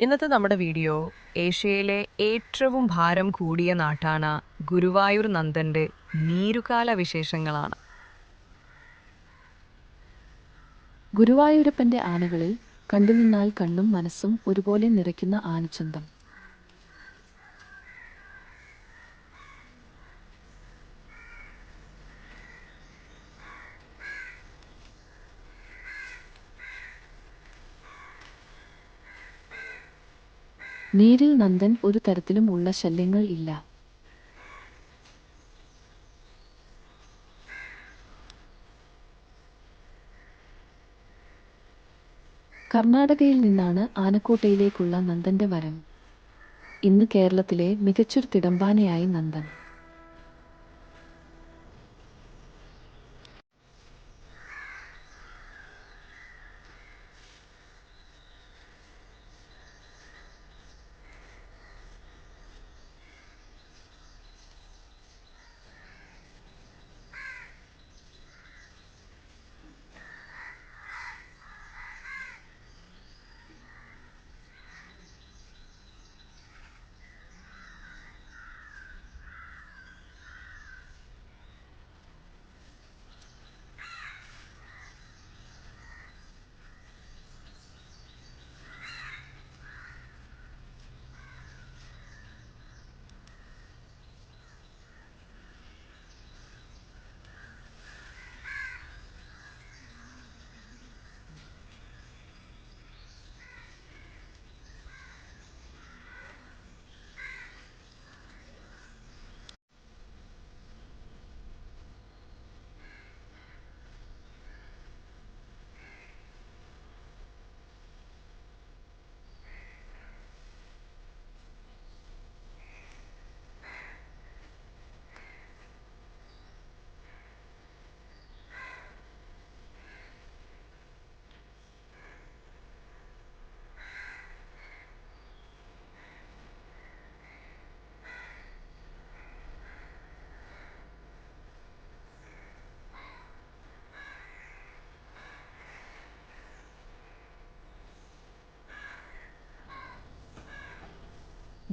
ഇന്നത്തെ നമ്മുടെ വീഡിയോ ഏഷ്യയിലെ ഏറ്റവും ഭാരം കൂടിയ നാട്ടാണ് ഗുരുവായൂർ നന്ദന്റെ നീരുകാല വിശേഷങ്ങളാണ്. ഗുരുവായൂരപ്പന്റെ ആനകളിൽ കണ്ടുനിന്നാൽ കണ്ണും മനസ്സും ഒരുപോലെ നിറയ്ക്കുന്ന ആനച്ചന്തം. നീരിൽ നന്ദൻ ഒരു തരത്തിലും ഉള്ള ശല്യങ്ങൾ ഇല്ല. കർണാടകയിൽ നിന്നാണ് ആനക്കോട്ടയിലേക്കുള്ള നന്ദന്റെ വരം. ഇന്ന് കേരളത്തിലെ മികച്ചൊരു തിടമ്പാനയായി നന്ദൻ.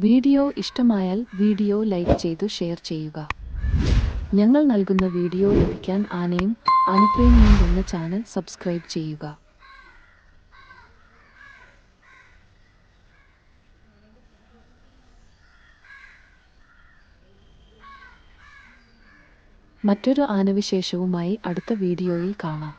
വീഡിയോ ഇഷ്ടമായാൽ വീഡിയോ ലൈക്ക് ചെയ്തു ഷെയർ ചെയ്യുക. ഞങ്ങൾ നൽകുന്ന വീഡിയോ ലഭിക്കാൻ ആനയും അനുപ്രേമിയും എന്ന ചാനൽ സബ്സ്ക്രൈബ് ചെയ്യുക. മറ്റൊരു ആനവിശേഷവുമായി അടുത്ത വീഡിയോയിൽ കാണാം.